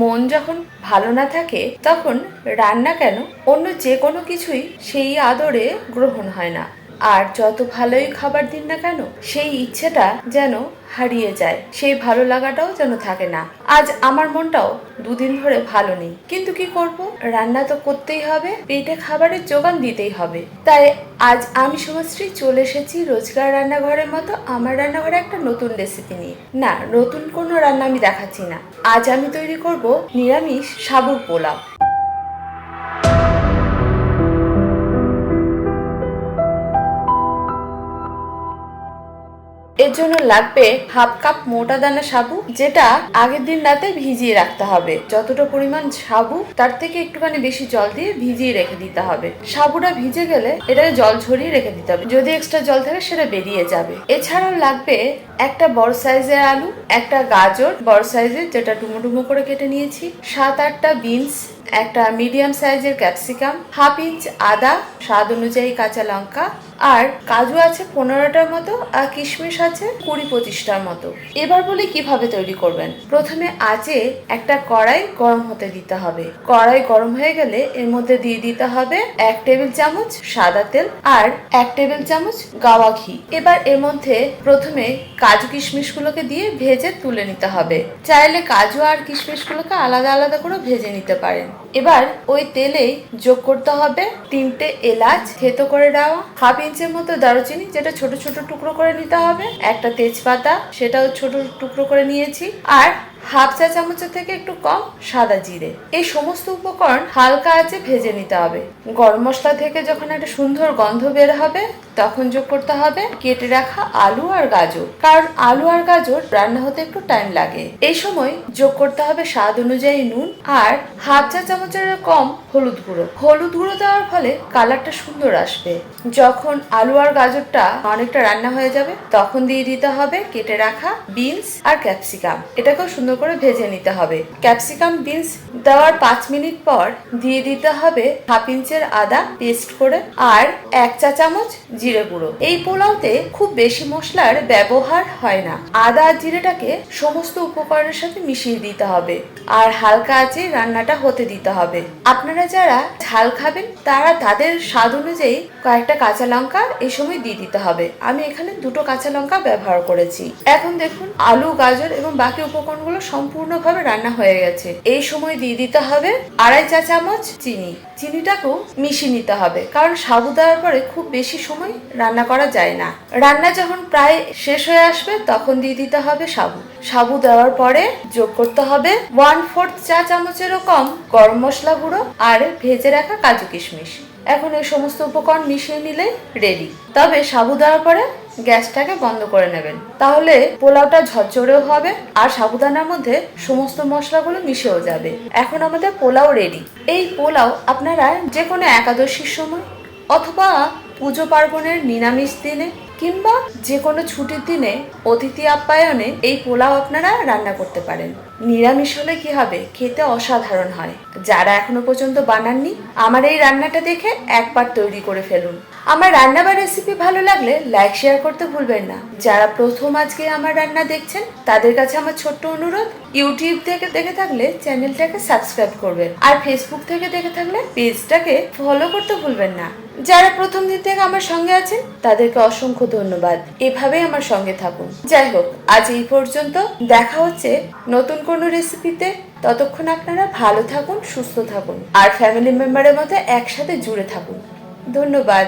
মন যখন ভালো না থাকে, তখন রান্না কেন অন্য যে কোনো কিছুই সেই আদরে গ্রহণ হয় না। আর যত ভালোই খাবার দিন না কেন, সেই ইচ্ছেটা যেন হারিয়ে যায়। সেই ভালো লাগাটাও যেন থাকে না। আজ আমার মনটাও দুদিন ধরে ভালো নেই। কিন্তু কি করব? রান্না তো করতেই হবে, পেটে খাবারের যোগান দিতেই হবে। তাই আজ আমি শুভশ্রী চলে এসেছি রোজকার রান্নাঘরের মতো আমার রান্নাঘরে একটা নতুন রেসিপি নিয়ে। না, নতুন কোনো রান্না আমি দেখাচ্ছি না। আজ আমি তৈরি করব নিরামিষ সাবুর পোলাও। এর জন্য লাগবে হাফ কাপ মোটা দানা সাবু, যেটা আগের দিন রাতে ভিজিয়ে রাখতে হবে। যতটা পরিমাণ সাবু, তার থেকে একটুখানি বেশি জল দিয়ে ভিজিয়ে রেখে দিতে হবে। সাবুটা ভিজে গেলে এটাকে জল ছড়িয়ে রেখে দিতে হবে। যদি এক্সট্রা জল থাকে, সেটা বেরিয়ে যাবে। এছাড়াও লাগবে একটা বড় সাইজের আলু, একটা গাজর, বড় সাইজের যেটা টুমো টুমো করে কেটে নিয়েছি, সাত আটটা বিনস একটা মিডিয়াম সাইজের ক্যাপসিকাম হাফ ইঞ্চ আদা, স্বাদ অনুযায়ী কাঁচা লঙ্কা, আর কাজু আছে পনেরোটার মতো, আর কিশমিশ আছে কুড়ি পঁচিশটার মতো। এবার বলি কীভাবে তৈরি করবেন। প্রথমে আঁচে একটা কড়াই গরম হতে দিতে হবে। কড়াই গরম হয়ে গেলে এর মধ্যে দিয়ে দিতে হবে এক টেবিল চামচ সাদা তেল আর এক টেবিল চামচ গাওয়া ঘি। এবার এর মধ্যে প্রথমে কাজু কিশমিশগুলোকে দিয়ে ভেজে তুলে নিতে হবে। চাইলে কাজু আর কিশমিশগুলোকে আলাদা আলাদা করে ভেজে নিতে পারেন। এবার ওই তেলেই যোগ করতে হবে তিনটে এলাচ, থেতো করে দেওয়া, হাফ ইঞ্চের মতো দারুচিনি যেটা ছোট ছোট টুকরো করে নিতে হবে, একটা তেজপাতা সেটাও ছোট টুকরো করে নিয়েছি, আর হাফ চা চামচের থেকে একটু কম, সাদা জিরে। এই সমস্ত উপকরণ হালকা আছে ভেজে নিতে হবে। গরম মশলা থেকে যখন একটা সুন্দর গন্ধ বের হবে, তখন যোগ করতে হবে কেটে রাখা আলু আর গাজর। কারণ আলু আর গাজর রান্না হতে একটু টাইম লাগে। এই সময় যোগ করতে হবে স্বাদ অনুযায়ী নুন আর হাফ চা চামচের কম হলুদ গুঁড়ো। হলুদ গুঁড়ো দেওয়ার ফলে কালারটা সুন্দর আসবে। যখন আলু আর গাজরটা অনেকটা রান্না হয়ে যাবে, তখন দিয়ে দিতে হবে কেটে রাখা বিনস আর ক্যাপসিকাম। এটাকেও সুন্দর করে ভেজে নিতে হবে। ক্যাপসিকাম বিনস দেওয়ার পাঁচ মিনিট পর দিয়ে দিতে হবে হাফ ইঞ্চের আদা পেস্ট করে আর এক চা চামচ জিরে গুঁড়ো। এই পোলাওতে খুব বেশি মশলার ব্যবহার হয় না। আদা আর জিরেটাকে সমস্ত উপকরণের সাথে মিশিয়ে দিতে হবে আর হালকা আছে রান্নাটা হতে দিতে হবে। আপনারা যারা ঝাল খাবেন, তারা তাদের স্বাদ অনুযায়ী কয়েকটা কাঁচা লঙ্কা এই সময় দিয়ে দিতে হবে। আমি এখানে দুটো কাঁচা লঙ্কা ব্যবহার করেছি। এখন দেখুন, আলু, গাজর এবং বাকি উপকরণগুলো সম্পূর্ণভাবে রান্না হয়ে গেছে। এই সময় দিয়ে দিতে হবে আড়াই চা চামচ চিনি। চিনিটাকেও মিশিয়ে নিতে হবে, কারণ সাবু দেওয়ার পরে খুব বেশি সময় রান্না করা যায় না। রান্না যখন প্রায় শেষ হয়ে আসবে, তখন দিয়ে দিতে হবে সাবু। সাবু দেওয়ার পরে যোগ করতে হবে ওয়ান ফোর্থ চা চামচেরও কম গরম মশলা গুঁড়ো আর ভেজে রাখা কাজু কিশমিশ। এখন এই সমস্ত উপকরণ মিশিয়ে নিলে রেডি। তবে সাবু দেওয়ার পরে গ্যাসটাকে বন্ধ করে নেবেন। তাহলে পোলাওটা ঝরঝরেও হবে আর সাবুদানার মধ্যে সমস্ত মশলাগুলো মিশেও যাবে। এখন আমাদের পোলাও রেডি এই পোলাও আপনারা যে কোনো একাদশীর সময় অথবা পুজো পার্বণের নিরামিষ দিনে কিংবা যে কোনো ছুটির দিনে অতিথি আপ্যায়নে এই পোলাও আপনারা রান্না করতে পারেন। নিরামিষ হলে কি হবে? খেতে অসাধারণ হয়। যারা এখনও পর্যন্ত বানাননি, আমার এই রান্নাটা দেখে একবার তৈরি করে ফেলুন। আমার রান্না বা রেসিপি ভালো লাগলে লাইক শেয়ার করতে ভুলবেন না। যারা প্রথম আজকে আমার রান্না দেখছেন, তাদের কাছে আমার ছোট্ট অনুরোধ ইউটিউব থেকে দেখে থাকলে চ্যানেলটাকে সাবস্ক্রাইব করবেন। আর ফেসবুক থেকে দেখে থাকলে পেজটাকে ফলো করতে ভুলবেন না। যারা প্রথম দিন থেকে আমার সঙ্গে আছেন, তাদেরকে অসংখ্য ধন্যবাদ। এভাবেই আমার সঙ্গে থাকুন। যাই হোক, আজ এই পর্যন্ত দেখা হচ্ছে নতুন কোনো রেসিপিতে ততক্ষণ আপনারা ভালো থাকুন, সুস্থ থাকুন। আর ফ্যামিলি মেম্বারের মতো একসাথে জুড়ে থাকুন। ধন্যবাদ।